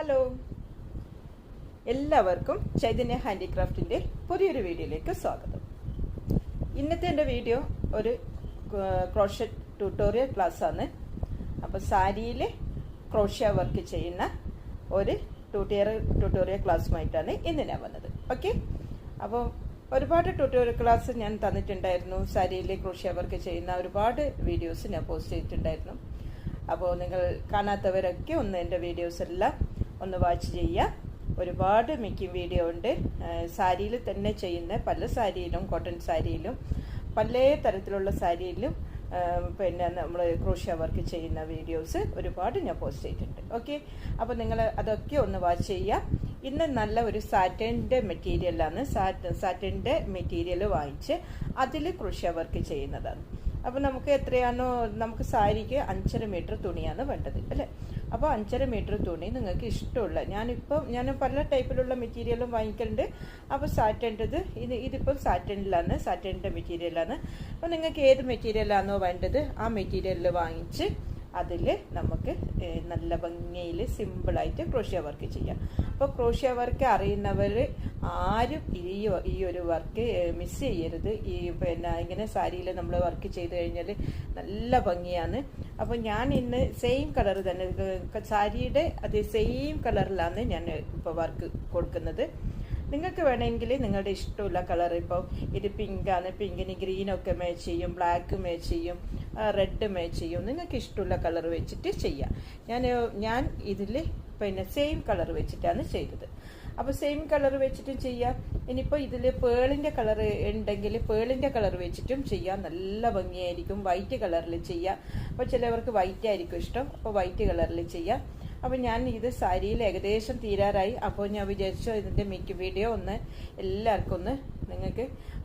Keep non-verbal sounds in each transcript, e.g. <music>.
Hello എല്ലാവർക്കും ചൈതന്യ ഹാൻഡിക്രാഫ്റ്റിന്റെ പുതിയൊരു വീഡിയോയിലേക്ക് സ്വാഗതം. ഇന്നത്തെ എന്റെ വീഡിയോ ഒരു ക്രോഷറ്റ് ട്യൂട്ടോറിയൽ ക്ലാസ്സാണ്. അപ്പോൾ സാരിയിൽ ക്രോഷ്യ വർക്ക് ചെയ്യുന്ന ഒരു ട്യൂട്ടോറിയൽ ട്യൂട്ടോറിയൽ ക്ലാസ്സുമായിട്ടാണ് ഇന്ന് ഞാൻ വന്നത്. ഓക്കെ അപ്പോൾ ഒരുപാട് ട്യൂട്ടോറിയൽ ക്ലാസ് ഞാൻ തന്നിട്ടുണ്ടായിരുന്നു. സാരിയിൽ ക്രോഷ്യ വർക്ക് ചെയ്യുന്ന ഒരുപാട് വീഡിയോസ് ഞാൻ പോസ്റ്റ് ചെയ്തിട്ടുണ്ടായിരുന്നു. അപ്പോൾ നിങ്ങൾ കാണാത്തവരൊക്കെ ഒന്ന് എന്റെ വീഡിയോസ് എല്ലാം ഒന്ന് വാച്ച് ചെയ്യുക. ഒരുപാട് മേക്കിംഗ് വീഡിയോ ഉണ്ട്. സാരിയിൽ തന്നെ ചെയ്യുന്ന പല സാരിയിലും കോട്ടൺ സാരിയിലും പല തരത്തിലുള്ള സാരിയിലും പിന്നെ നമ്മൾ ക്രൂഷ്യ വർക്ക് ചെയ്യുന്ന വീഡിയോസ് ഒരുപാട് ഞാൻ പോസ്റ്റ് ചെയ്തിട്ടുണ്ട്. ഓക്കെ അപ്പോൾ നിങ്ങൾ അതൊക്കെ ഒന്ന് വാച്ച് ചെയ്യുക. ഇന്ന് നല്ല ഒരു സാറ്റന്റെ മെറ്റീരിയലാണ് സാറ്റ് സാറ്റന്റെ മെറ്റീരിയൽ വാങ്ങിച്ച് അതിൽ ക്രൂഷ്യ വർക്ക് ചെയ്യുന്നതാണ്. അപ്പോൾ നമുക്ക് എത്രയാണോ നമുക്ക് സാരിക്ക് അഞ്ചര മീറ്റർ തുണിയാണ് വേണ്ടത് അല്ലേ? അപ്പോൾ അഞ്ചര മീറ്റർ തുണി നിങ്ങൾക്ക് ഇഷ്ടമുള്ള ഞാനിപ്പം ഞാൻ പല ടൈപ്പിലുള്ള മെറ്റീരിയലും വാങ്ങിക്കലുണ്ട്. അപ്പോൾ സാറ്റന്റെത് ഇത് ഇതിപ്പം സാറ്റനിലാണ് സാറ്റന്റെ മെറ്റീരിയലാണ്. അപ്പോൾ നിങ്ങൾക്ക് ഏത് മെറ്റീരിയലാണോ വേണ്ടത് ആ മെറ്റീരിയലിൽ വാങ്ങിച്ച് അതിൽ നമുക്ക് നല്ല ഭംഗിയിൽ സിമ്പിളായിട്ട് ക്രോഷ്യ വർക്ക് ചെയ്യാം. അപ്പോൾ ക്രോഷ്യ വർക്ക് അറിയുന്നവർ ആരും ഈ ഈ ഒരു വർക്ക് മിസ് ചെയ്യരുത്. ഈ പിന്നെ ഇങ്ങനെ സാരിയിൽ നമ്മൾ വർക്ക് ചെയ്ത് കഴിഞ്ഞാൽ നല്ല ഭംഗിയാണ്. അപ്പോൾ ഞാൻ ഇന്ന് സെയിം കളർ തന്നെ സാരിയുടെ അതേ സെയിം കളറിലാണ് ഞാൻ ഇപ്പോൾ വർക്ക് കൊടുക്കുന്നത്. നിങ്ങൾക്ക് വേണമെങ്കിൽ നിങ്ങളുടെ ഇഷ്ടമുള്ള കളർ ഇപ്പോൾ ഇത് പിങ്കാണ് പിങ്കിന് ഗ്രീനൊക്കെ മാച്ച് ചെയ്യും ബ്ലാക്ക് മാച്ച് ചെയ്യും. റെഡ് മാച്ച് ചെയ്യും. നിങ്ങൾക്ക് ഇഷ്ടമുള്ള കളർ വെച്ചിട്ട് ചെയ്യാം. ഞാൻ ഞാൻ ഇതിൽ പിന്നെ സെയിം കളർ വെച്ചിട്ടാണ് ചെയ്തത്. അപ്പോൾ സെയിം കളർ വെച്ചിട്ടും ചെയ്യാം. ഇനിയിപ്പോൾ ഇതിൽ പേളിന്റെ കളർ ഉണ്ടെങ്കിൽ പേളിന്റെ കളർ വെച്ചിട്ടും ചെയ്യാം. നല്ല ഭംഗിയായിരിക്കും. വൈറ്റ് കളറിൽ ചെയ്യാം. അപ്പോൾ ചിലവർക്ക് വൈറ്റ് ആയിരിക്കും ഇഷ്ടം. അപ്പോൾ വൈറ്റ് കളറിൽ ചെയ്യാം. അപ്പോൾ ഞാൻ ഇത് സാരിയിൽ ഏകദേശം തീരാറായി. അപ്പോൾ ഞാൻ വിചാരിച്ചു ഇതിന്റെ മിക്ക വീഡിയോ ഒന്ന് എല്ലാവർക്കും ഒന്ന് നിങ്ങൾക്ക്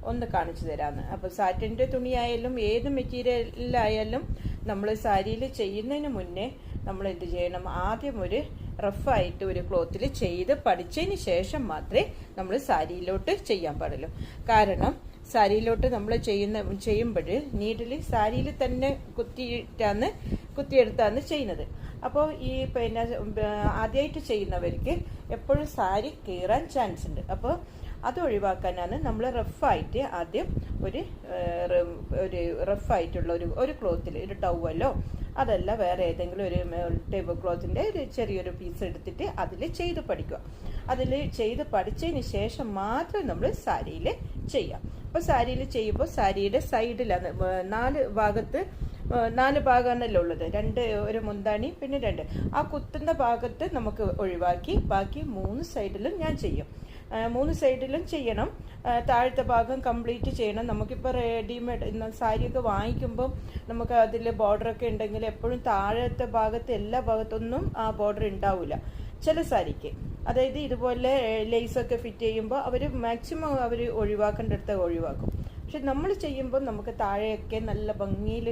ഒന്ന് കാണിച്ചു തരാമെന്ന് അപ്പോൾ സാറ്റിന്റെ തുണിയായാലും ഏത് മെറ്റീരിയലിലായാലും നമ്മൾ സാരിയിൽ ചെയ്യുന്നതിന് മുന്നേ നമ്മൾ എന്ത് ചെയ്യണം? ആദ്യം ഒരു റഫായിട്ട് ഒരു ക്ലോത്തിൽ ചെയ്ത് പഠിച്ചതിന് ശേഷം മാത്രമേ നമ്മൾ സാരിയിലോട്ട് ചെയ്യാൻ പാടുള്ളൂ. കാരണം സാരിയിലോട്ട് നമ്മൾ ചെയ്യുന്ന ചെയ്യുമ്പോൾ നീഡിൽ സാരിയിൽ തന്നെ കുത്തിയിട്ടാണ് കുത്തിയെടുത്താണ് ചെയ്യുന്നത്. അപ്പോൾ ഈ പിന്നെ ആദ്യമായിട്ട് ചെയ്യുന്നവർക്ക് എപ്പോഴും സാരി കീറാൻ ചാൻസ് ഉണ്ട്. അപ്പോൾ അത് ഒഴിവാക്കാനാണ് നമ്മൾ റഫായിട്ട് ആദ്യം ഒരു ഒരു റഫായിട്ടുള്ള ഒരു ഒരു ക്ലോത്തിൽ ഒരു ടവലോ അതല്ല വേറെ ഏതെങ്കിലും ഒരു ടേബിൾ ക്ലോത്തിന്റെ ഒരു ചെറിയൊരു പീസ് എടുത്തിട്ട് അതിൽ ചെയ്ത് പഠിക്കുക. അതിൽ ചെയ്ത് പഠിച്ചതിന് ശേഷം മാത്രം നമ്മൾ സാരിയിൽ ചെയ്യാം അപ്പോൾ സാരിയിൽ ചെയ്യുമ്പോൾ സാരിയുടെ സൈഡിലാണ് നാല് ഭാഗത്ത് നാല് ഭാഗമാണല്ലോ ഉള്ളത്. രണ്ട് ഒരു മുന്താണി പിന്നെ രണ്ട്. ആ കുത്തുന്ന ഭാഗത്ത് നമുക്ക് ഒഴിവാക്കി ബാക്കി മൂന്ന് സൈഡിലും ഞാൻ ചെയ്യും. മൂന്ന് സൈഡിലും ചെയ്യണം. താഴത്തെ ഭാഗം കംപ്ലീറ്റ് ചെയ്യണം. നമുക്കിപ്പോൾ റെഡിമെയ്ഡ് സാരിയൊക്കെ വാങ്ങിക്കുമ്പം നമുക്ക് അതിൽ ബോർഡറൊക്കെ ഉണ്ടെങ്കിൽ എപ്പോഴും താഴത്തെ ഭാഗത്ത് എല്ലാ ഭാഗത്തൊന്നും ആ ബോർഡർ ഉണ്ടാവില്ല ചില സാരിക്ക്. അതായത് ഇതുപോലെ ലേസൊക്കെ ഫിറ്റ് ചെയ്യുമ്പോൾ അവർ മാക്സിമം അവർ ഒഴിവാക്കേണ്ടടുത്ത് ഒഴിവാക്കും. പക്ഷെ നമ്മൾ ചെയ്യുമ്പോൾ നമുക്ക് താഴെയൊക്കെ നല്ല ഭംഗിയിൽ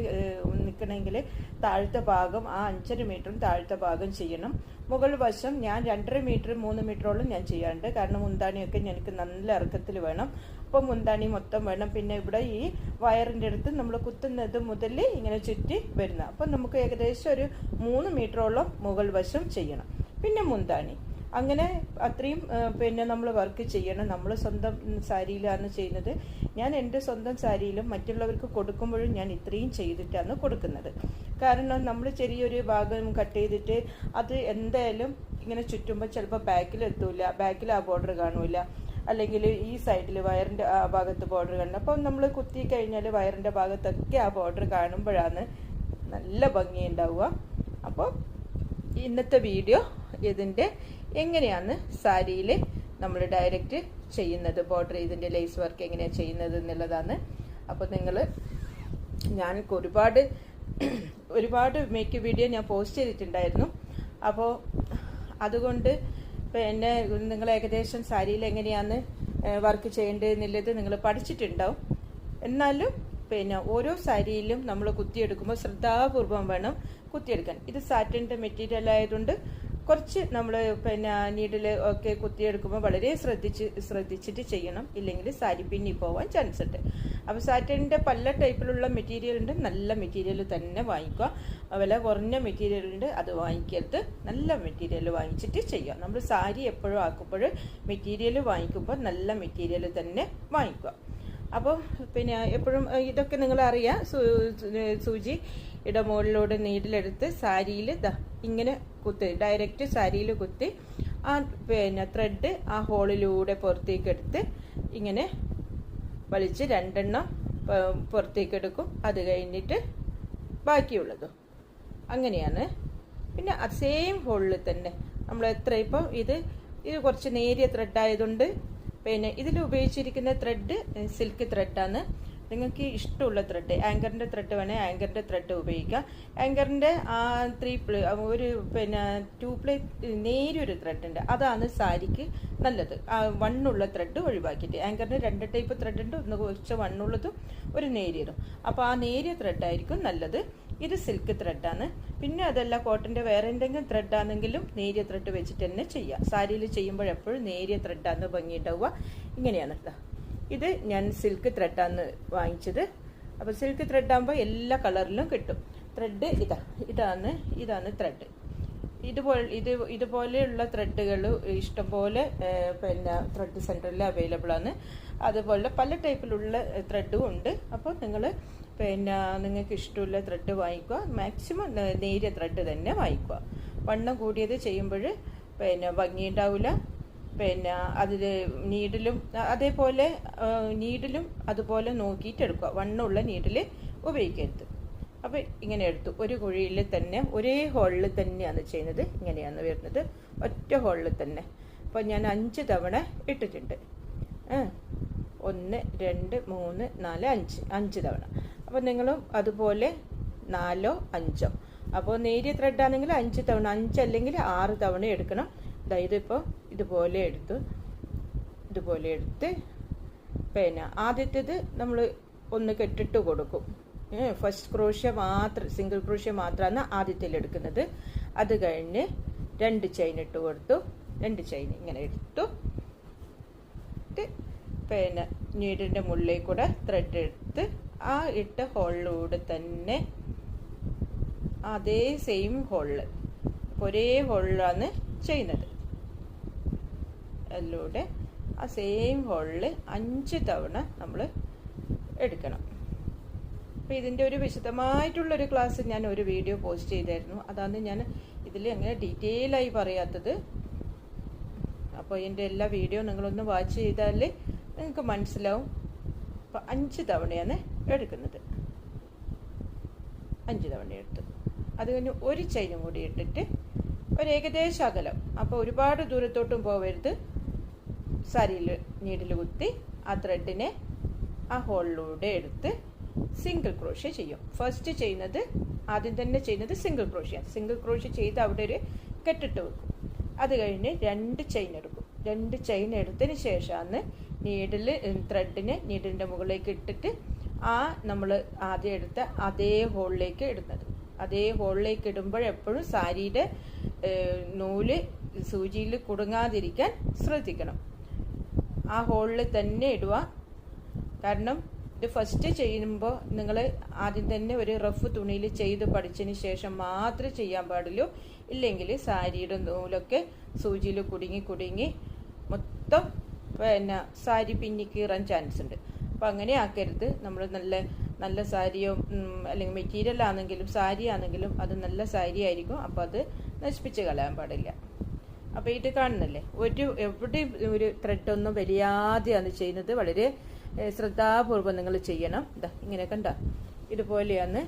നിൽക്കണമെങ്കിൽ താഴത്തെ ഭാഗം ആ അഞ്ചര മീറ്ററും താഴത്തെ ഭാഗം ചെയ്യണം. മുകൾ വശം ഞാൻ രണ്ടര മീറ്റർ മൂന്ന് മീറ്ററോളം ഞാൻ ചെയ്യാറുണ്ട്. കാരണം മുന്താണിയൊക്കെ എനിക്ക് നല്ല ഇറക്കത്തിൽ വേണം. അപ്പോൾ മുന്താണി മൊത്തം വേണം. പിന്നെ ഇവിടെ ഈ വയറിന്റെ അടുത്ത് നമ്മൾ കുത്തുന്നത് മുതൽ ഇങ്ങനെ ചുറ്റി വരുന്ന. അപ്പം നമുക്ക് ഏകദേശം ഒരു മൂന്ന് മീറ്ററോളം മുകൾ വശം ചെയ്യണം. പിന്നെ മുന്താണി. അങ്ങനെ അത്രയും പിന്നെ നമ്മൾ വർക്ക് ചെയ്യണം. നമ്മൾ സ്വന്തം സാരിയിലാണ് ചെയ്യുന്നത്. ഞാൻ എന്റെ സ്വന്തം സാരിയിലും മറ്റുള്ളവർക്ക് കൊടുക്കുമ്പോഴും ഞാൻ ഇത്രയും ചെയ്തിട്ടാണ് കൊടുക്കുന്നത്. കാരണം നമ്മൾ ചെറിയൊരു ഭാഗം കട്ട് ചെയ്തിട്ട് അത് എന്തായാലും ഇങ്ങനെ ചുറ്റുമ്പോൾ ചിലപ്പോൾ ബാക്കിൽ എത്തൂല. ബാക്കിൽ ആ ബോർഡർ കാണൂല. അല്ലെങ്കിൽ ഈ സൈഡിൽ വയറിന്റെ ആ ഭാഗത്ത് ബോർഡർ കാണും. അപ്പം നമ്മൾ കുത്തി കഴിഞ്ഞാൽ വയറിന്റെ ഭാഗത്തൊക്കെ ആ ബോർഡർ കാണുമ്പോഴാണ് നല്ല ഭംഗി ഉണ്ടാവുക അപ്പോൾ ഇന്നത്തെ വീഡിയോ ഇതിന്റെ എങ്ങനെയാണ് സാരിയിൽ നമ്മൾ ഡയറക്റ്റ് ചെയ്യുന്നത്? ബോർഡർ ഇതിന്റെ ലേസ് വർക്ക് എങ്ങനെയാണ് ചെയ്യുന്നത് എന്നുള്ളതാണ്. അപ്പോൾ നിങ്ങൾ ഞാൻ ഒരുപാട് <clears throat> ഒരുപാട് മേക്ക് വീഡിയോ ഞാൻ പോസ്റ്റ് ചെയ്തിട്ടുണ്ടായിരുന്നു. അപ്പോൾ അതുകൊണ്ട് പിന്നെ നിങ്ങൾ ഏകദേശം സാരിയിൽ എങ്ങനെയാണ് വർക്ക് ചെയ്യേണ്ടതെന്നുള്ളത് നിങ്ങൾ പഠിച്ചിട്ടുണ്ടാവും. എന്നാലും പിന്നെ ഓരോ സാരിയിലും നമ്മൾ കുത്തിയെടുക്കുമ്പോൾ ശ്രദ്ധാപൂർവം വേണം കുത്തിയെടുക്കാൻ. ഇത് സാറ്റിന്റെ മെറ്റീരിയൽ ആയതുകൊണ്ട് കുറച്ച് നമ്മൾ പിന്നെ നീഡിൽ ഒക്കെ കുത്തിയെടുക്കുമ്പോൾ വളരെ ശ്രദ്ധിച്ച് ശ്രദ്ധിച്ചിട്ട് ചെയ്യണം. ഇല്ലെങ്കിൽ സാരി പിന്നി പോവാൻ ചാൻസ് ഉണ്ട്. അപ്പോൾ സാറ്റിന്റെ പല ടൈപ്പിലുള്ള മെറ്റീരിയൽ ഉണ്ട്. നല്ല മെറ്റീരിയൽ തന്നെ വാങ്ങിക്കുക. വില കുറഞ്ഞ മെറ്റീരിയൽ ഉണ്ട്. അത് വാങ്ങിക്കരുത്. നല്ല മെറ്റീരിയൽ വാങ്ങിച്ചിട്ട് ചെയ്യുക. നമ്മൾ സാരി എപ്പോഴും ആക്കുമ്പോൾ മെറ്റീരിയൽ വാങ്ങിക്കുമ്പോൾ നല്ല മെറ്റീരിയൽ തന്നെ വാങ്ങിക്കുക. അപ്പോൾ പിന്നെ എപ്പോഴും ഇതൊക്കെ നിങ്ങൾ അറിയാം സൂചി ഇട മുകളിലൂടെ നീഡിലെടുത്ത് സാരിയിൽ ഇങ്ങനെ കുത്തി ഡയറക്റ്റ് സാരിയിൽ കുത്തി ആ പിന്നെ ത്രെഡ് ആ ഹോളിലൂടെ പുറത്തേക്ക് എടുത്ത് ഇങ്ങനെ വലിച്ച് രണ്ടെണ്ണം പുറത്തേക്ക് എടുക്കും അത് കഴിഞ്ഞിട്ട് ബാക്കിയുള്ളത്. അങ്ങനെയാണ്. പിന്നെ സെയിം ഹോളിൽ തന്നെ. നമ്മൾ എത്ര ഇപ്പം ഇത് ഇത് കുറച്ച് നേരിയ ത്രെഡ് ആയതുകൊണ്ട് പിന്നെ ഇതിൽ ഉപയോഗിച്ചിരിക്കുന്ന ത്രെഡ് സിൽക്ക് ത്രെഡാണ് നിങ്ങൾക്ക് ഇഷ്ടമുള്ള ത്രെഡ് ആങ്കറിന്റെ ത്രെഡ് വേണേൽ ആങ്കറിന്റെ ത്രെഡ് ഉപയോഗിക്കാം. ആങ്കറിന്റെ ആ ത്രീ പ്ലേ ഒരു പിന്നെ ടു പ്ലേ നേരിയൊരു ത്രെഡ് ഉണ്ട്. അതാണ് സാരിക്ക് നല്ലത്. വണ്ണുള്ള ത്രെഡ് ഒഴിവാക്കിയിട്ട്. ആങ്കറിന് രണ്ട് ടൈപ്പ് ത്രെഡ് ഉണ്ട്. ഒന്ന് കുറച്ച് വണ്ണുള്ളതും ഒരു നേരിയതും. അപ്പോൾ ആ നേരിയ ത്രെഡായിരിക്കും നല്ലത്. ഇത് സിൽക്ക് ത്രെഡാണ് പിന്നെ അതല്ല കോട്ടന്റെ വേറെ എന്തെങ്കിലും ത്രെഡാണെങ്കിലും നേരിയ ത്രെഡ് വെച്ചിട്ട് തന്നെ ചെയ്യാം. സാരിയിൽ ചെയ്യുമ്പോൾ എപ്പോഴും നേരിയ ത്രെഡാണ് ഭംഗിയുണ്ടാവുക. ഇങ്ങനെയാണ് കേട്ടോ ഇത് ഞാൻ സിൽക്ക് ത്രെഡാണ് വാങ്ങിച്ചത്. അപ്പോൾ സിൽക്ക് ത്രെഡാകുമ്പോൾ എല്ലാ കളറിലും കിട്ടും. ത്രെഡ് ഇതാ ഇതാണ് ഇതാണ് ത്രെഡ് ഇതുപോലെ ഇത് ഇതുപോലെയുള്ള ത്രെഡുകൾ ഇഷ്ടംപോലെ പിന്നെ ത്രെഡ് സെന്ററിൽ അവൈലബിൾ ആണ്. അതുപോലെ പല ടൈപ്പിലുള്ള ത്രെഡും ഉണ്ട്. അപ്പോൾ നിങ്ങൾ പിന്നെ നിങ്ങൾക്ക് ഇഷ്ടമുള്ള ത്രെഡ് വാങ്ങിക്കുക മാക്സിമം നേരിയ ത്രെഡ് തന്നെ വാങ്ങിക്കുക വണ്ണം കൂടിയത് ചെയ്യുമ്പോൾ പിന്നെ ഭംഗിയുണ്ടാവില്ല. പിന്നെ അതിൽ നീഡിലും അതേപോലെ നീഡിലും അതുപോലെ നോക്കിയിട്ട് എടുക്കുക. വണ്ണമുള്ള നീഡിൽ ഉപയോഗിക്കരുത്. അപ്പോൾ ഇങ്ങനെ എടുത്തു. ഒരു കുഴിയിൽ തന്നെ ഒരേ ഹോളിൽ തന്നെയാണ് ചെയ്യുന്നത്. ഇങ്ങനെയാണ് വരുന്നത്. ഒറ്റ ഹോളിൽ തന്നെ. അപ്പോൾ ഞാൻ അഞ്ച് തവണ ഇട്ടിട്ടുണ്ട്. ഒന്ന് രണ്ട് മൂന്ന് നാല് അഞ്ച്. അഞ്ച് തവണ. അപ്പോൾ നിങ്ങളും അതുപോലെ നാലോ അഞ്ചോ. അപ്പോൾ നേരിയ ത്രെഡ് ആണെങ്കിൽ അഞ്ച് തവണ അഞ്ചല്ലെങ്കിൽ ആറ് തവണ എടുക്കണം. അതായത് ഇപ്പോൾ ഇതുപോലെ എടുത്തു ഇതുപോലെ എടുത്ത് പിന്നെ ആദ്യത്തേത് നമ്മൾ ഒന്ന് കെട്ടിട്ട് കൊടുക്കും. ഫസ്റ്റ് ക്രോഷ്യ മാത്രം സിംഗിൾ ക്രോഷ്യ മാത്രമാണ് ആദ്യത്തിൽ എടുക്കുന്നത്. അത് കഴിഞ്ഞ് രണ്ട് ചെയിൻ ഇട്ട് കൊടുത്തു. രണ്ട് ചെയിൻ ഇങ്ങനെ എടുത്തു. പിന്നെ നീഡിന്റെ മുള്ളിൽ കൂടെ ത്രെഡ് എടുത്ത് ആ ഇട്ട ഹോളിലൂടെ തന്നെ അതേ സെയിം ഹോളിൽ ഒരേ ഹോളിലാണ് ചെയ്യുന്നത്. അതിലൂടെ ആ സെയിം ഹോളിൽ അഞ്ച് തവണ നമ്മൾ എടുക്കണം. അപ്പോൾ ഇതിന്റെ ഒരു വിശദമായിട്ടുള്ളൊരു ക്ലാസ് ഞാൻ ഒരു വീഡിയോ പോസ്റ്റ് ചെയ്തായിരുന്നു. അതാണ് ഞാൻ ഇതിൽ അങ്ങനെ ഡീറ്റെയിൽ ആയി പറയാത്തത്. അപ്പോൾ ഇതിന്റെ എല്ലാ വീഡിയോ നിങ്ങളൊന്ന് വാച്ച് ചെയ്താൽ നിങ്ങൾക്ക് മനസ്സിലാവും. അപ്പോൾ അഞ്ച് തവണയാണ് എടുക്കുന്നത്. അഞ്ച് തവണ എടുത്തു. അത് കഴിഞ്ഞ് ഒരു ചെയിനും കൂടി ഇട്ടിട്ട് ഒരു ഏകദേശ അകലം. അപ്പോൾ ഒരുപാട് ദൂരത്തോട്ടും പോവരുത്. സരിയിൽ നീഡിൽ കുത്തി ആ ത്രെഡിനെ ആ ഹോളിലൂടെ എടുത്ത് സിംഗിൾ ക്രോഷ്യ ചെയ്യും. ഫസ്റ്റ് ചെയ്യുന്നത് ആദ്യം തന്നെ ചെയ്യുന്നത് സിംഗിൾ ക്രോഷ്യ സിംഗിൾ ക്രോഷ്യ ചെയ്ത് അവിടെ ഒരു കെട്ടിട്ട് വെക്കും. അത് കഴിഞ്ഞ് രണ്ട് ചെയിൻ എടുക്കും. രണ്ട് ചെയിൻ എടുത്തതിന് ശേഷമാണ് നീഡിൽ ത്രെഡിനെ നീഡിലിന്റെ മുകളിലേക്ക് ഇട്ടിട്ട് ആ നമ്മൾ ആദ്യം എടുത്ത അതേ ഹോളിലേക്ക് ഇടുന്നത്. അതേ ഹോളിലേക്ക് ഇടുമ്പോൾ എപ്പോഴും സാരിയുടെ നൂൽ സൂചിയിൽ കുടുങ്ങാതിരിക്കാൻ ശ്രദ്ധിക്കണം. ആ ഹോളിൽ തന്നെ ഇടുക. കാരണം ഇത് ഫസ്റ്റ് ചെയ്യുമ്പോൾ നിങ്ങൾ ആദ്യം തന്നെ ഒരു റഫ് തുണിയിൽ ചെയ്ത് പഠിച്ചതിന് ശേഷം മാത്രമേ ചെയ്യാൻ പാടുള്ളൂ. ഇല്ലെങ്കിൽ സാരിയുടെ നൂലൊക്കെ സൂചിയിൽ കുടുങ്ങി കുടുങ്ങി മൊത്തം പിന്നെ സാരി പിന്നി കീറാൻ ചാൻസ് ഉണ്ട്. അപ്പം അങ്ങനെ ആക്കരുത്. നമ്മൾ നല്ല നല്ല സാരിയോ അല്ലെങ്കിൽ മെറ്റീരിയൽ ആണെങ്കിലും സാരി ആണെങ്കിലും അത് നല്ല സാരി ആയിരിക്കും. അപ്പോൾ അത് നശിപ്പിച്ച് കളയാൻ പാടില്ല. അപ്പോൾ ഇത് കാണുന്നില്ലേ? ഒരു എവിടെ ഒരു ത്രെഡൊന്നും വലിയാതെയാണ് ചെയ്യുന്നത്. വളരെ ശ്രദ്ധാപൂർവം നിങ്ങൾ ചെയ്യണം. ഇതാ ഇങ്ങനെ കണ്ട. ഇതുപോലെയാണ്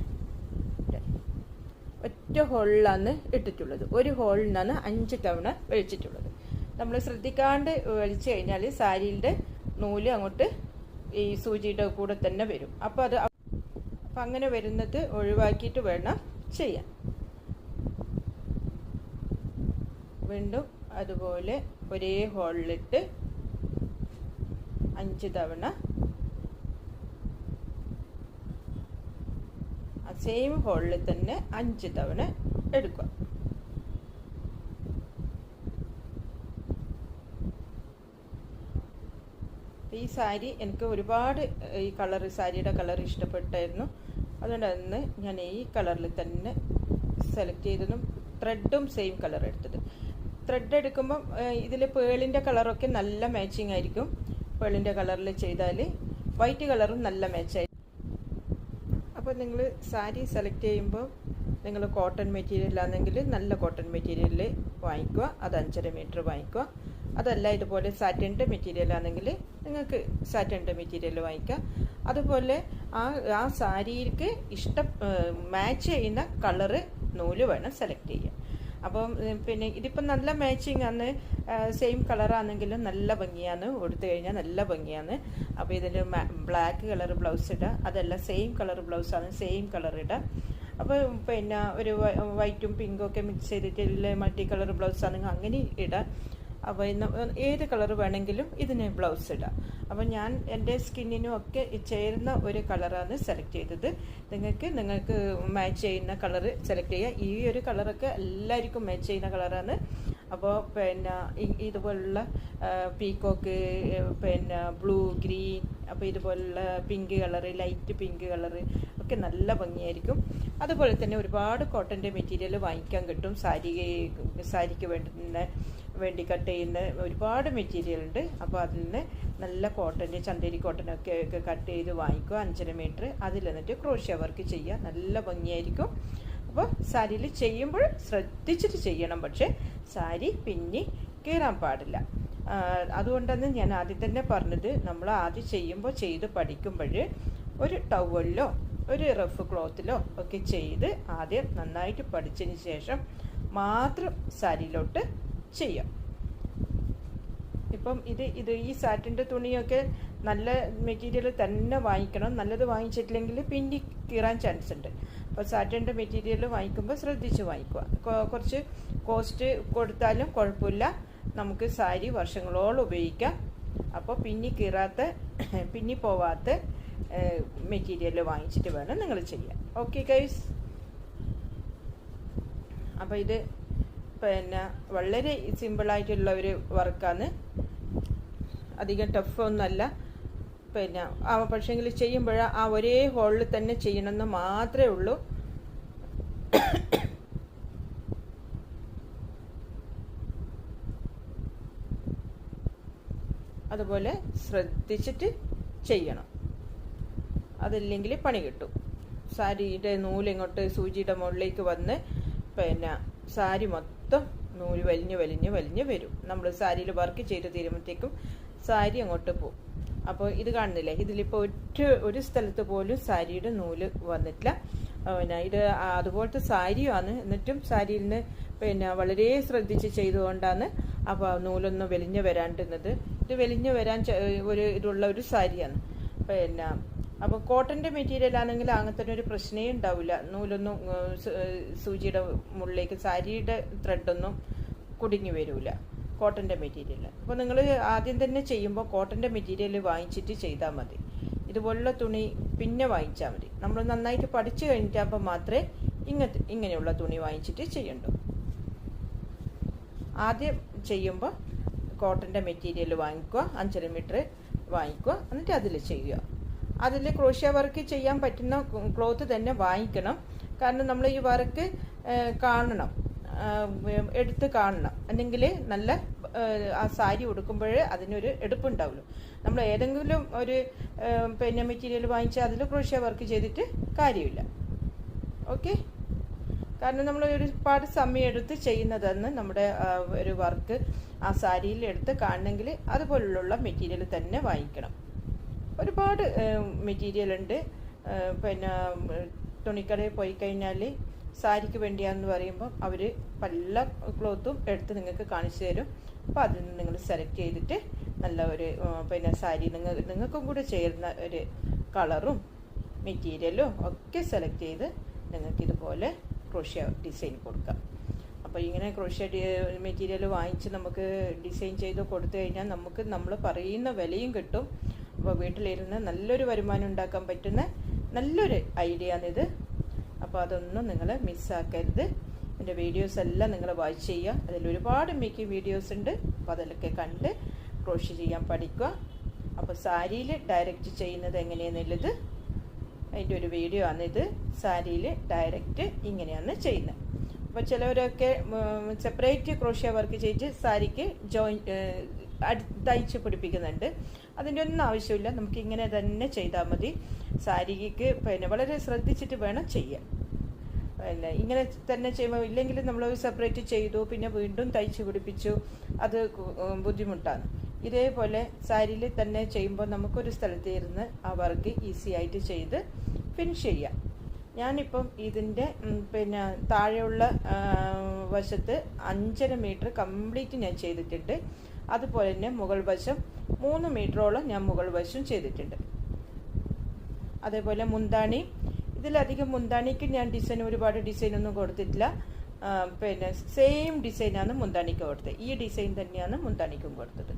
ഒറ്റ ഹോളിലാണ് ഇട്ടിട്ടുള്ളത്. ഒരു ഹോളിൽ നിന്നാണ് അഞ്ച് തവണ വലിച്ചിട്ടുള്ളത് നമ്മൾ ശ്രദ്ധിക്കാണ്ട് വലിച്ചു കഴിഞ്ഞാൽ സാരിയുടെ നൂൽ അങ്ങോട്ട് ഈ സൂചിയുടെ കൂടെ തന്നെ വരും. അപ്പോൾ അത് അപ്പം അങ്ങനെ വരുന്നത് ഒഴിവാക്കിയിട്ട് വേണം ചെയ്യാൻ. വീണ്ടും അതുപോലെ ഒരേ ഹോളിലിട്ട് അഞ്ച് തവണ സെയിം ഹോളിൽ തന്നെ അഞ്ച് തവണ എടുക്കുക. ഈ സാരി എനിക്ക് ഒരുപാട് ഈ കളർ സാരിയുടെ കളർ ഇഷ്ടപ്പെട്ടായിരുന്നു. അതുകൊണ്ട് അന്ന് ഞാൻ ഈ കളറിൽ തന്നെ സെലക്ട് ചെയ്തതും ത്രെഡും സെയിം കളർ എടുത്തത്. ത്രെഡ് എടുക്കുമ്പം ഇതിൽ പേളിന്റെ കളറൊക്കെ നല്ല മാച്ചിങ് ആയിരിക്കും. പേളിന്റെ കളറിൽ ചെയ്താൽ വൈറ്റ് കളറും നല്ല മാച്ചായി അപ്പോൾ നിങ്ങൾ സാരി സെലക്ട് ചെയ്യുമ്പോൾ നിങ്ങൾ കോട്ടൺ മെറ്റീരിയൽ ആണെങ്കിൽ നല്ല കോട്ടൺ മെറ്റീരിയൽ വാങ്ങിക്കുക. അത് അഞ്ചര മീറ്റർ വാങ്ങിക്കുക. അതല്ല ഇതുപോലെ സാറ്റന്റെ മെറ്റീരിയൽ ആണെങ്കിൽ നിങ്ങൾക്ക് സാറ്റന്റെ മെറ്റീരിയൽ വാങ്ങിക്കാം. അതുപോലെ ആ ആ സാരിക്ക് ഇഷ്ട മാച്ച് ചെയ്യുന്ന കളറ് നൂൽ വേണം സെലക്ട് ചെയ്യാൻ. അപ്പം പിന്നെ ഇതിപ്പം നല്ല മാച്ചിങ് ആണ്. സെയിം കളറാണെങ്കിലും നല്ല ഭംഗിയാണ്. കൊടുത്തു കഴിഞ്ഞാൽ നല്ല ഭംഗിയാണ്. അപ്പോൾ ഇതിൽ ബ്ലാക്ക് കളർ ബ്ലൗസ് ഇടുക അതല്ല സെയിം കളർ ബ്ലൗസാണ് സെയിം കളർ ഇടുക അപ്പോൾ പിന്നെ ഒരു വൈറ്റും പിങ്കും ഒക്കെ മിക്സ് ചെയ്തിട്ടുള്ള മൾട്ടി കളർ ബ്ലൗസ് ആണെങ്കിൽ അങ്ങനെ ഇടാം. അപ്പോൾ ഏത് കളർ വേണമെങ്കിലും ഇതിന് ബ്ലൗസ് ഇടാം. അപ്പോൾ ഞാൻ എന്റെ സ്കിന്നിനും ഒക്കെ ചേരുന്ന ഒരു കളറാണ് സെലക്ട് ചെയ്തത്. നിങ്ങൾക്ക് നിങ്ങൾക്ക് മാച്ച് ചെയ്യുന്ന കളർ സെലക്ട് ചെയ്യുക ഈ ഒരു കളറൊക്കെ എല്ലാവർക്കും മാച്ച് ചെയ്യുന്ന കളറാണ്. അപ്പോൾ പിന്നെ ഇതുപോലുള്ള പീക്കോക്ക് പിന്നെ ബ്ലൂ ഗ്രീൻ അപ്പോൾ ഇതുപോലുള്ള pink colour light pink colour ഒക്കെ നല്ല ഭംഗിയായിരിക്കും. അതുപോലെ തന്നെ ഒരുപാട് കോട്ടന്റെ മെറ്റീരിയൽ വാങ്ങിക്കാൻ കിട്ടും. സാരി സാരിക്ക് വേണ്ടുന്ന വേണ്ടി കട്ട് ചെയ്യുന്ന ഒരുപാട് മെറ്റീരിയൽ ഉണ്ട്. അപ്പോൾ അതിൽ നിന്ന് നല്ല കോട്ടന്റെ ചന്തേരി കോട്ടനൊക്കെ ഒക്കെ കട്ട് ചെയ്ത് വാങ്ങിക്കുക അഞ്ചര മീറ്റർ അതിൽ എന്നിട്ട് ക്രോഷ്യ വർക്ക് ചെയ്യുക. നല്ല ഭംഗിയായിരിക്കും. അപ്പോൾ സാരിയിൽ ചെയ്യുമ്പോൾ ശ്രദ്ധിച്ചിട്ട് ചെയ്യണം. പക്ഷേ സാരി പിന്നി കീറാൻ പാടില്ല. അതുകൊണ്ടാണ് ഞാൻ ആദ്യം തന്നെ പറഞ്ഞത്. നമ്മൾ ആദ്യം ചെയ്യുമ്പോൾ ചെയ്ത് പഠിക്കുമ്പോൾ ഒരു ടവലിലോ ഒരു റഫ് ക്ലോത്തിലോ ഒക്കെ ചെയ്ത് ആദ്യം നന്നായിട്ട് പഠിച്ചതിന് ശേഷം മാത്രം സാരിയിലോട്ട് ചെയ്യാം. ഇപ്പം ഇത് ഇത് ഈ സാറ്റിന്റെ തുണിയൊക്കെ നല്ല മെറ്റീരിയൽ തന്നെ വാങ്ങിക്കണം. നല്ലത് വാങ്ങിച്ചിട്ടില്ലെങ്കിൽ പിന്നി കീറാൻ ചാൻസ് ഉണ്ട്. അപ്പോൾ സാറ്റിന്റെ മെറ്റീരിയൽ വാങ്ങിക്കുമ്പോൾ ശ്രദ്ധിച്ച് വാങ്ങിക്കുക. കുറച്ച് കോസ്റ്റ് കൊടുത്താലും കുഴപ്പമില്ല. നമുക്ക് സാരി വർഷങ്ങളോളം ഉപയോഗിക്കാം. അപ്പോൾ പിന്നി കീറാത്ത പിന്നി പോവാത്ത മെറ്റീരിയൽ വാങ്ങിച്ചിട്ട് വേണം നിങ്ങൾ ചെയ്യാൻ. ഓക്കെ ഗൈസ് അപ്പോൾ ഇത് പിന്നെ വളരെ സിമ്പിളായിട്ടുള്ള ഒരു വർക്കാണ്. അധികം ടഫ് ഒന്നല്ല പിന്നെ ആ പക്ഷേങ്കിൽ ചെയ്യുമ്പോൾ ആ ഒരേ ഹോളിൽ തന്നെ ചെയ്യണമെന്ന് മാത്രമേ ഉള്ളൂ. അതുപോലെ ശ്രദ്ധിച്ചിട്ട് ചെയ്യണം. അതില്ലെങ്കിൽ പണി കിട്ടും. സാരിയുടെ നൂലിങ്ങോട്ട് സൂചിയുടെ മുകളിലേക്ക് വന്ന് പിന്നെ സാരി മൊത്തം നൂൽ വലിഞ്ഞ് വലിഞ്ഞ് വലിഞ്ഞ് വരും. നമ്മൾ സാരിയിൽ വർക്ക് ചെയ്ത് തീരുമ്പോഴത്തേക്കും സാരി അങ്ങോട്ട് പോകും അപ്പോൾ ഇത് കാണുന്നില്ലേ? ഇതിലിപ്പോൾ ഒറ്റ ഒരു സ്ഥലത്ത് പോലും സാരിയുടെ നൂൽ വന്നിട്ടില്ല. പിന്നെ ഇത് അതുപോലത്തെ സാരിയാണ്. എന്നിട്ടും സാരിയിൽ നിന്ന് പിന്നെ വളരെ ശ്രദ്ധിച്ച് ചെയ്തുകൊണ്ടാണ് അപ്പോൾ നൂലൊന്നും വെലിഞ്ഞ് വരാണ്ടിരുന്നത്. ഇത് വെലിഞ്ഞ് വരാൻ ഒരു ഇതുള്ള ഒരു സാരിയാണ്. പിന്നെ അപ്പോൾ കോട്ടന്റെ മെറ്റീരിയൽ ആണെങ്കിൽ അങ്ങനത്തെ ഒരു പ്രശ്നമേ ഉണ്ടാവില്ല. നൂലൊന്നും സൂചിയുടെ മുകളിലേക്ക് സാരിയുടെ ത്രെഡൊന്നും കുടുങ്ങി വരില്ല കോട്ടന്റെ മെറ്റീരിയൽ അപ്പോൾ നിങ്ങൾ ആദ്യം തന്നെ ചെയ്യുമ്പോൾ കോട്ടന്റെ മെറ്റീരിയൽ വാങ്ങിച്ചിട്ട് ചെയ്താൽ മതി. ഇതുപോലുള്ള തുണി പിന്നെ വാങ്ങിച്ചാൽ മതി. നമ്മൾ നന്നായിട്ട് പഠിച്ചു കഴിഞ്ഞിട്ടാകുമ്പോൾ മാത്രമേ ഇങ്ങനത്തെ ഇങ്ങനെയുള്ള തുണി വാങ്ങിച്ചിട്ട് ചെയ്യണ്ടൂ. ആദ്യം ചെയ്യുമ്പോൾ കോട്ടന്റെ മെറ്റീരിയൽ വാങ്ങിക്കുക അഞ്ചര മീറ്റർ വാങ്ങിക്കുക എന്നിട്ട് അതിൽ ചെയ്യുക. അതിൽ ക്രോഷ്യ വർക്ക് ചെയ്യാൻ പറ്റുന്ന ക്ലോത്ത് തന്നെ വാങ്ങിക്കണം. കാരണം നമ്മൾ ഈ വർക്ക് കാണണം. എടുത്ത് കാണണം. അല്ലെങ്കിൽ നല്ല ആ സാരി ഉടുക്കുമ്പോൾ അതിനൊരു എടുപ്പുണ്ടാവുള്ളൂ. നമ്മൾ ഏതെങ്കിലും ഒരു പിന്നെ മെറ്റീരിയൽ വാങ്ങിച്ചാൽ അതിൽ ക്രോഷ്യ വർക്ക് ചെയ്തിട്ട് കാര്യമില്ല. ഓക്കെ? കാരണം നമ്മൾ ഒരുപാട് സമയം എടുത്ത് ചെയ്യുന്നതെന്ന് നമ്മുടെ ഒരു വർക്ക് ആ സാരിയിൽ എടുത്ത് കാണണമെങ്കിൽ അതുപോലുള്ള മെറ്റീരിയൽ തന്നെ വാങ്ങിക്കണം. ഒരുപാട് മെറ്റീരിയൽ ഉണ്ട്. പിന്നെ തുണിക്കടയിൽ പോയി കഴിഞ്ഞാൽ സാരിക്ക് വേണ്ടിയാണെന്ന് പറയുമ്പോൾ അവർ പല ക്ലോത്തും എടുത്ത് നിങ്ങൾക്ക് കാണിച്ചു തരും. അപ്പോൾ അതിൽ നിന്ന് നിങ്ങൾ സെലക്ട് ചെയ്തിട്ട് നല്ല ഒരു പിന്നെ സാരി നിങ്ങൾ നിങ്ങൾക്കും കൂടെ ചേരുന്ന ഒരു കളറും മെറ്റീരിയലും ഒക്കെ സെലക്ട് ചെയ്ത് നിങ്ങൾക്ക് ഇതുപോലെ ക്രോഷ്യ ഡിസൈൻ കൊടുക്കാം. അപ്പോൾ ഇങ്ങനെ ക്രോഷ്യ മെറ്റീരിയൽ വാങ്ങിച്ച് നമുക്ക് ഡിസൈൻ ചെയ്ത് കൊടുത്തു കഴിഞ്ഞാൽ നമുക്ക് നമ്മൾ പറയുന്ന വിലയും കിട്ടും. അപ്പോൾ വീട്ടിലിരുന്ന് നല്ലൊരു വരുമാനം ഉണ്ടാക്കാൻ പറ്റുന്ന നല്ലൊരു ഐഡിയ ആണിത് അപ്പോൾ അതൊന്നും നിങ്ങൾ മിസ്സാക്കരുത്. എന്റെ വീഡിയോസ് എല്ലാം നിങ്ങൾ വാച്ച് ചെയ്യുക. അതിൽ ഒരുപാട് മേക്കിംഗ് വീഡിയോസ് ഉണ്ട്. അപ്പോൾ അതിലൊക്കെ കണ്ട് ക്രോഷ് ചെയ്യാൻ പഠിക്കുക. അപ്പോൾ സാരിയിൽ ഡയറക്റ്റ് ചെയ്യുന്നത് എങ്ങനെയാണെന്നുള്ളത് അതിന്റെ ഒരു വീഡിയോ ആണിത്. സാരിയിൽ ഡയറക്റ്റ് ഇങ്ങനെയാണ് ചെയ്യുന്നത്. അപ്പോൾ ചിലവരൊക്കെ സെപ്പറേറ്റ് ക്രോഷ്യ വർക്ക് ചെയ്ത് സാരിക്ക് ജോയിൻ തയ്ച്ച് പിടിപ്പിക്കുന്നുണ്ട്. അതിന്റെ ഒന്നും ആവശ്യമില്ല. നമുക്ക് ഇങ്ങനെ തന്നെ ചെയ്താൽ മതി. സാരിക്ക് പിന്നെ വളരെ ശ്രദ്ധിച്ചിട്ട് വേണം ചെയ്യാൻ. പിന്നെ ഇങ്ങനെ തന്നെ ചെയ്യുമ്പോൾ ഇല്ലെങ്കിൽ നമ്മൾ സെപ്പറേറ്റ് ചെയ്തു പിന്നെ വീണ്ടും തയ്ച്ച് പിടിപ്പിച്ചു. അത് ബുദ്ധിമുട്ടാണ്. ഇതേപോലെ സാരിയിൽ തന്നെ ചെയ്യുമ്പോൾ നമുക്കൊരു സ്ഥലത്ത് ഇരുന്ന് ആ വർക്ക് ഈസി ആയിട്ട് ചെയ്ത് ഫിനിഷ് ചെയ്യാം. ഞാനിപ്പം ഇതിന്റെ പിന്നെ താഴെയുള്ള വശത്ത് അഞ്ചര മീറ്റർ കംപ്ലീറ്റ് ഞാൻ ചെയ്തിട്ടുണ്ട്. അതുപോലെ തന്നെ മുകൾ വശം മൂന്ന് മീറ്ററോളം ഞാൻ മുകൾ വശം ചെയ്തിട്ടുണ്ട്. അതേപോലെ മുന്താണി. ഇതിലധികം മുന്താണിക്ക് ഞാൻ ഡിസൈൻ ഒരുപാട് ഡിസൈനൊന്നും കൊടുത്തിട്ടില്ല. പിന്നെ സെയിം ഡിസൈനാണ് മുന്താണിക്ക് കൊടുത്തത്. ഈ ഡിസൈൻ തന്നെയാണ് മുന്താണിക്കും കൊടുത്തത്.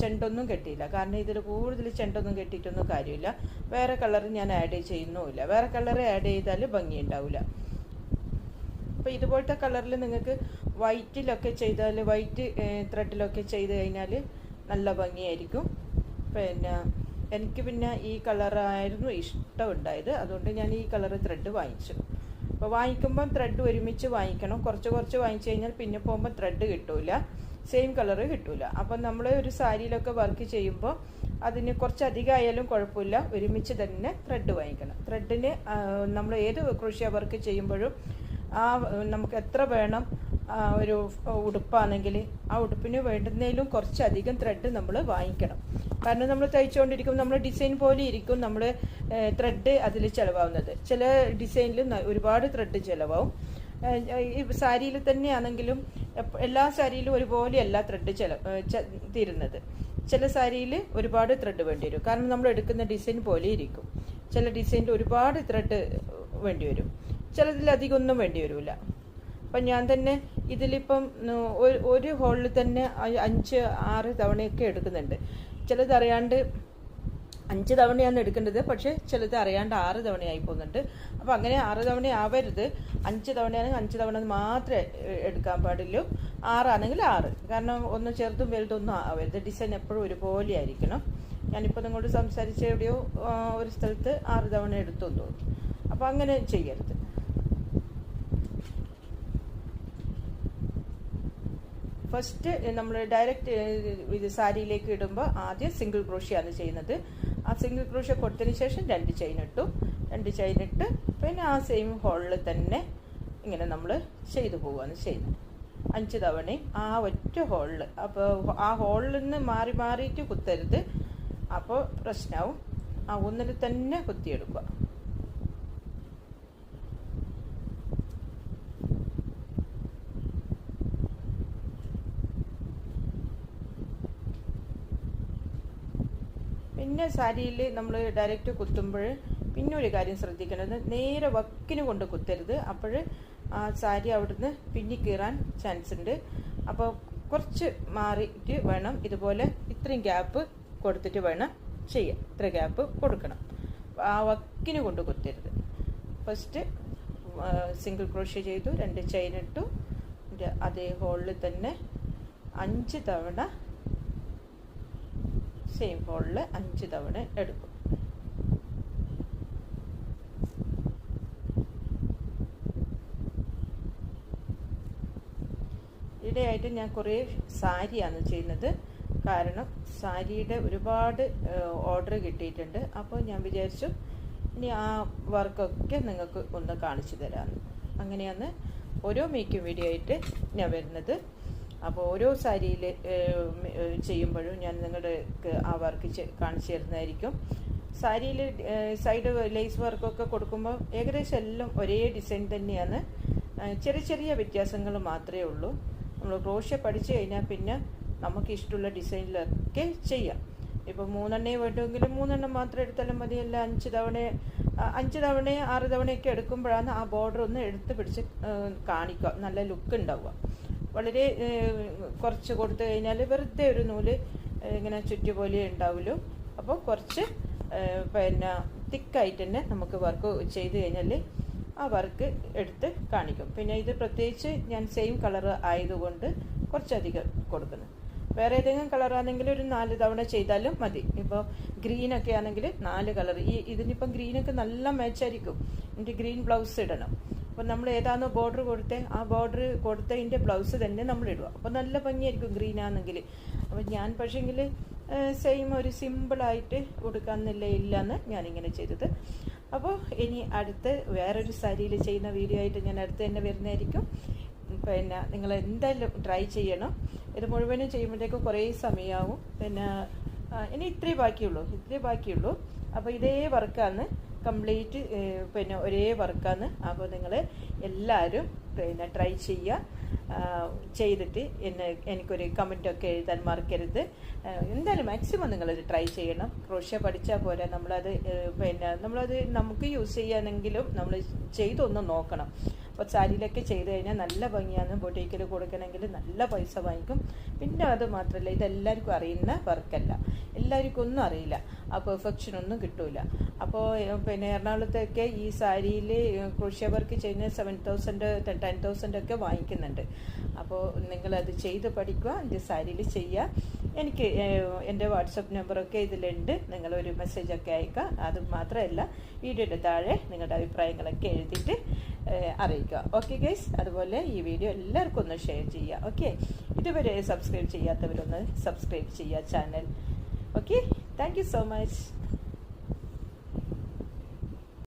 ചെണ്ടൊന്നും കെട്ടിയില്ല. കാരണം ഇതിൽ കൂടുതൽ ചെണ്ടൊന്നും കെട്ടിയിട്ടൊന്നും കാര്യമില്ല. വേറെ കളർ ഞാൻ ആഡ് ചെയ്യുന്നുമില്ല. വേറെ കളർ ആഡ് ചെയ്താൽ ഭംഗി ഉണ്ടാവില്ല അപ്പോൾ ഇതുപോലത്തെ കളറിൽ നിങ്ങൾക്ക് വൈറ്റിലൊക്കെ ചെയ്താൽ വൈറ്റ് ത്രെഡിലൊക്കെ ചെയ്ത് കഴിഞ്ഞാൽ നല്ല ഭംഗിയായിരിക്കും. പിന്നെ എനിക്ക് പിന്നെ ഈ കളറായിരുന്നു ഇഷ്ടം ഉണ്ടായത് അതുകൊണ്ട് ഞാൻ ഈ കളർ ത്രെഡ് വാങ്ങിച്ചു. അപ്പോൾ വാങ്ങിക്കുമ്പം ത്രെഡ് ഒരുമിച്ച് വാങ്ങിക്കണം. കുറച്ച് കുറച്ച് വാങ്ങിച്ചു കഴിഞ്ഞാൽ പിന്നെ പോകുമ്പോൾ ത്രെഡ് കിട്ടൂല. സെയിം കളറ് കിട്ടൂല. അപ്പം നമ്മൾ ഒരു സാരിയിലൊക്കെ വർക്ക് ചെയ്യുമ്പോൾ അതിന് കുറച്ച് അധികമായാലും കുഴപ്പമില്ല. ഒരുമിച്ച് തന്നെ ത്രെഡ് വാങ്ങിക്കണം. ത്രെഡിന് നമ്മൾ ഏത് ക്രോഷ്യ വർക്ക് ചെയ്യുമ്പോഴും ആ നമുക്ക് എത്ര വേണം ഒരു ഉടുപ്പാണെങ്കിൽ ആ ഉടുപ്പിന് വേണ്ടുന്നതിലും കുറച്ചധികം ത്രെഡ് നമ്മൾ വാങ്ങിക്കണം. കാരണം നമ്മൾ തയ്ച്ചുകൊണ്ടിരിക്കും നമ്മൾ ഡിസൈൻ പോലെ ഇരിക്കും നമ്മൾ ത്രെഡ് അതിൽ ചിലവാകുന്നത് ചില ഡിസൈനിൽ ഒരുപാട് ത്രെഡ് ചിലവാകും സാരിയിൽ തന്നെയാണെങ്കിലും എല്ലാ സാരിയിലും ഒരുപോലെയല്ല ത്രെഡ് ചില തീരുന്നത്. ചില സാരിയിൽ ഒരുപാട് ത്രെഡ് വേണ്ടി വരും. കാരണം നമ്മൾ എടുക്കുന്ന ഡിസൈൻ പോലെ ഇരിക്കും. ചില ഡിസൈനിൽ ഒരുപാട് ത്രെഡ് വേണ്ടി വരും. ഒന്നും വേണ്ടി വരില്ല അപ്പം ഞാൻ തന്നെ ഇതിലിപ്പം ഒരു- ഹോളിൽ തന്നെ അഞ്ച് ആറ് തവണയൊക്കെ എടുക്കുന്നുണ്ട്. ചിലതറിയാണ്ട് അഞ്ച് തവണയാണ് എടുക്കേണ്ടത് പക്ഷേ ചിലത് അറിയാണ്ട് ആറ് തവണയായി പോകുന്നുണ്ട്. അപ്പോൾ അങ്ങനെ ആറ് തവണ ആവരുത്. അഞ്ച് തവണയാണെങ്കിൽ അഞ്ച് തവണ മാത്രമേ എടുക്കാൻ പാടുള്ളൂ. ആറാണെങ്കിൽ ആറ്. കാരണം ഒന്ന് ചെറുതും വലുതൊന്നും ആവരുത് ഡിസൈൻ എപ്പോഴും ഒരുപോലെ ആയിരിക്കണം. ഞാനിപ്പോൾ നിങ്ങളോട് സംസാരിച്ച എവിടെയോ ഒരു സ്ഥലത്ത് ആറ് തവണ എടുത്തു തോന്നുന്നു. അപ്പോൾ അങ്ങനെ ചെയ്യരുത്. ഫസ്റ്റ് നമ്മൾ ഡയറക്റ്റ് ഇത് സാരിയിലേക്ക് ഇടുമ്പോൾ ആദ്യം സിംഗിൾ ക്രോഷ്യാണ് ചെയ്യുന്നത്. ആ സിംഗിൾ ക്രോഷ്യ കൊടുത്തതിന് ശേഷം രണ്ട് ചെയിൻ ഇട്ടു. രണ്ട് ചെയിൻ ഇട്ട് പിന്നെ ആ സെയിം ഹോളിൽ തന്നെ ഇങ്ങനെ നമ്മൾ ചെയ്തു പോവുകയാണ് ചെയ്യുന്നത്. അഞ്ച് തവണയും ആ ഒറ്റ ഹോളിൽ അപ്പോൾ ആ ഹോളിൽ നിന്ന് മാറി മാറിയിട്ട് കുത്തരുത്. അപ്പോൾ പ്രശ്നമാവും ആ ഒന്നിൽ തന്നെ കുത്തിയെടുക്കുക. പിന്നെ സാരിയിൽ നമ്മൾ ഡയറക്റ്റ് കുത്തുമ്പോൾ പിന്നെ ഒരു കാര്യം ശ്രദ്ധിക്കേണ്ടത് നേരെ വക്കിന് കൊണ്ട് കുത്തരുത്. അപ്പോൾ ആ സാരി അവിടുന്ന് പിന്നി കീറാൻ ചാൻസ് ഉണ്ട്. അപ്പോൾ കുറച്ച് മാറിയിട്ട് വേണം. ഇതുപോലെ ഇത്രയും ഗ്യാപ്പ് കൊടുത്തിട്ട് വേണം ചെയ്യാൻ. ഇത്ര ഗ്യാപ്പ് കൊടുക്കണം. ആ വക്കിന് കൊണ്ട് കുത്തരുത്. ഫസ്റ്റ് സിംഗിൾ ക്രോഷ്യ ചെയ്തു. രണ്ട് ചെയിൻ ഇട്ടു. അതേ ഹോളിൽ തന്നെ അഞ്ച് തവണ സെയിം ഹോളിൽ അഞ്ച് തവണ എടുക്കും. ഇടയായിട്ട് ഞാൻ കുറേ സാരിയാണ് ചെയ്യുന്നത്. കാരണം സാരിയുടെ ഒരുപാട് ഓർഡർ കിട്ടിയിട്ടുണ്ട്. അപ്പോൾ ഞാൻ വിചാരിച്ചു ഇനി ആ വർക്കൊക്കെ നിങ്ങൾക്ക് ഒന്ന് കാണിച്ചു തരാമെന്ന് അങ്ങനെയാണ് ഓരോ മേക്കിംഗ് വീഡിയോ ആയിട്ട് ഞാൻ വരുന്നത്. അപ്പോൾ ഓരോ സാരിയിൽ ചെയ്യുമ്പോഴും ഞാൻ നിങ്ങളുടെ ആ വർക്ക് കാണിച്ചു തരുന്നതായിരിക്കും. സാരിയിൽ സൈഡ് ലേസ് വർക്കൊക്കെ കൊടുക്കുമ്പോൾ ഏകദേശം എല്ലാം ഒരേ ഡിസൈൻ തന്നെയാണ്. ചെറിയ ചെറിയ വ്യത്യാസങ്ങൾ മാത്രമേ ഉള്ളൂ. നമ്മൾ ക്രോഷ്യ പഠിച്ചു കഴിഞ്ഞാൽ പിന്നെ നമുക്ക് ഇഷ്ടമുള്ള ഡിസൈനിലൊക്കെ ചെയ്യാം. ഇപ്പോൾ മൂന്നെണ്ണേ വേണ്ടുമെങ്കിൽ മൂന്നെണ്ണം മാത്രം എടുത്താലും മതിയല്ല അഞ്ച് തവണ അഞ്ച് തവണ ആറ് തവണയൊക്കെ എടുക്കുമ്പോഴാണ് ആ ബോർഡർ ഒന്ന് എടുത്ത് പിടിച്ച് കാണിക്കുക. നല്ല ലുക്ക് ഉണ്ടാവുക. വളരെ കുറച്ച് കൊടുത്തു കഴിഞ്ഞാൽ വെറുതെ ഒരു നൂൽ ഇങ്ങനെ ചുറ്റു പോലെ ഉണ്ടാവുള്ളൂ അപ്പോൾ കുറച്ച് പിന്നെ തിക്കായിട്ട് തന്നെ നമുക്ക് വർക്ക് ചെയ്ത് കഴിഞ്ഞാൽ ആ വർക്ക് എടുത്ത് കാണിക്കും. പിന്നെ ഇത് പ്രത്യേകിച്ച് ഞാൻ സെയിം കളർ ആയതുകൊണ്ട് കുറച്ചധികം കൊടുക്കുന്നു. വേറെ ഏതെങ്കിലും കളറാണെങ്കിൽ ഒരു നാല് തവണ ചെയ്താലും മതി. ഇപ്പോൾ ഗ്രീനൊക്കെ ആണെങ്കിൽ നാല് കളർ ഈ ഇതിനിപ്പം ഗ്രീനൊക്കെ നല്ല മാച്ചായിരിക്കും എനിക്ക് ഗ്രീൻ ബ്ലൗസ് ഇടണം. അപ്പോൾ നമ്മൾ ഏതാണോ ബോർഡർ കൊടുത്തേ ആ ബോർഡർ കൊടുത്തതിന്റെ ബ്ലൗസ് തന്നെ നമ്മൾ ഇടുക. അപ്പോൾ നല്ല ഭംഗിയായിരിക്കും ഗ്രീനാണെങ്കിൽ അപ്പോൾ ഞാൻ പക്ഷേങ്കിൽ സെയിം ഒരു സിമ്പിളായിട്ട് കൊടുക്കാമെന്നില്ല ഇല്ലയെന്ന് ഞാനിങ്ങനെ ചെയ്തത്. അപ്പോൾ ഇനി അടുത്ത് വേറൊരു സാരിയിൽ ചെയ്യുന്ന വീഡിയോ ആയിട്ട് ഞാൻ അടുത്ത് തന്നെ വരുന്നതായിരിക്കും. പിന്നെ നിങ്ങൾ എന്തായാലും ട്രൈ ചെയ്യണം. ഇത് മുഴുവനും ചെയ്യുമ്പോഴത്തേക്കും കുറേ സമയമാവും പിന്നെ ഇനി ഇത്രേ ബാക്കിയുള്ളൂ ഇത്രേ ബാക്കിയുള്ളൂ. അപ്പോൾ ഇതേ വർക്കാണ് കംപ്ലീറ്റ് പിന്നെ ഒരേ വർക്കാണ്. അപ്പോൾ നിങ്ങൾ എല്ലാവരും പിന്നെ ട്രൈ ചെയ്യുക ചെയ്തിട്ട് എന്നെ എനിക്കൊരു കമന്റൊക്കെ എഴുതാൻ മറക്കരുത്. എന്തായാലും മാക്സിമം നിങ്ങളത് ട്രൈ ചെയ്യണം. ക്രോഷ്യ പഠിച്ചാൽ പോലെ നമ്മളത് പിന്നെ നമ്മളത് നമുക്ക് യൂസ് ചെയ്യാനെങ്കിലും നമ്മൾ ചെയ്തൊന്ന് നോക്കണം. അപ്പോൾ സാരിയിലൊക്കെ ചെയ്ത് കഴിഞ്ഞാൽ നല്ല ഭംഗിയാണ്. ബൊട്ടീക്കിൽ കൊടുക്കണമെങ്കിൽ നല്ല പൈസ വാങ്ങിക്കും. പിന്നെ അത് മാത്രമല്ല ഇതെല്ലാവർക്കും അറിയുന്ന വർക്കല്ല. എല്ലാവർക്കും ഒന്നും അറിയില്ല. ആ പെർഫെക്ഷൻ ഒന്നും കിട്ടൂല. അപ്പോൾ പിന്നെ എറണാകുളത്തൊക്കെ ഈ സാരിയിൽ ക്രോഷ്യ വർക്ക് ചെയ്യുന്ന സെവൻ തൗസൻഡ് ടെൻ തൗസൻഡ് ഒക്കെ വാങ്ങിക്കുന്നുണ്ട്. അപ്പോൾ നിങ്ങളത് ചെയ്ത് പഠിക്കുക എന്റെ സാരിയിൽ ചെയ്യുക. എനിക്ക് എന്റെ വാട്സപ്പ് നമ്പറൊക്കെ ഇതിലുണ്ട്. നിങ്ങളൊരു മെസ്സേജൊക്കെ അയക്കുക. അത് മാത്രമല്ല വീഡിയോയുടെ താഴെ നിങ്ങളുടെ അഭിപ്രായങ്ങളൊക്കെ എഴുതിയിട്ട് അറിയിക്കുക. ഓക്കെ ഗൈസ് അതുപോലെ ഈ വീഡിയോ എല്ലാവർക്കും ഒന്ന് ഷെയർ ചെയ്യുക. ഓക്കെ ഇതുവരെ സബ്സ്ക്രൈബ് ചെയ്യാത്തവരൊന്ന് സബ്സ്ക്രൈബ് ചെയ്യുക channel okay thank so much